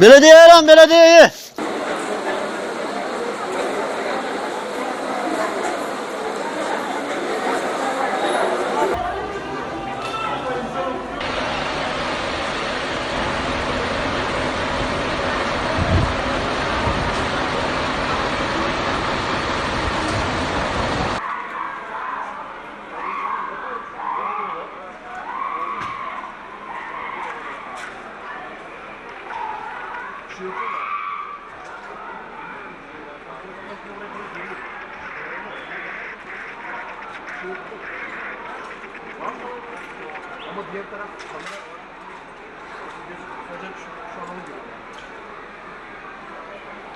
Belediye lan belediyeyi.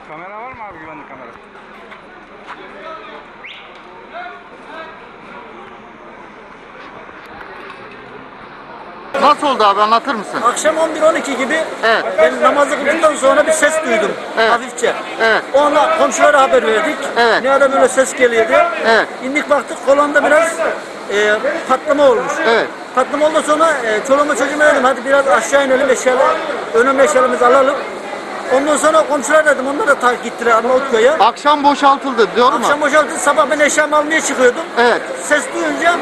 Kamera var mı abi güvenlik kamera? Nasıl oldu abi anlatır mısın? Akşam 11-12 gibi Evet. ben namazı kıldıktan sonra bir ses duydum Evet. hafifçe. Evet. O anda komşulara haber verdik. Evet. Ne ara böyle ses geliyordu. Evet. İndik baktık kolonda biraz e, patlama olmuş. Evet. Patlama oldu sonra e, çoluğuma çocuğuma dedim hadi biraz aşağı inelim eşyalar, önemli eşyalarımızı alalım. Ondan sonra komşular dedim onlar da takip gittiler Arnavutköy'e. Akşam boşaltıldı diyor mu? Akşam boşalttı sabah ben eşyamı almaya çıkıyordum. Evet. Ses duyunca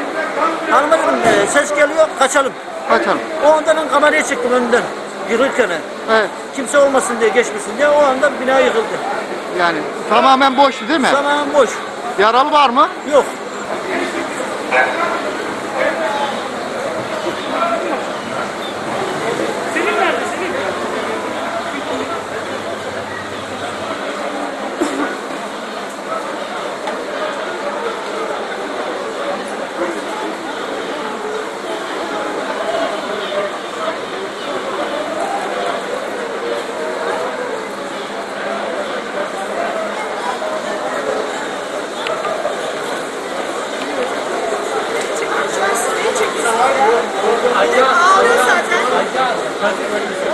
hanıma dedim e, ses geliyor kaçalım. Kaçalım. O anda ben kameraya çıktım önünden yıkılırken. Evet. Kimse olmasın diye geçmesin diye o anda bina yıkıldı. Yani tamamen boştu değil mi? Tamamen boş. Yaralı var mı? Yok. Ağlıyor zaten.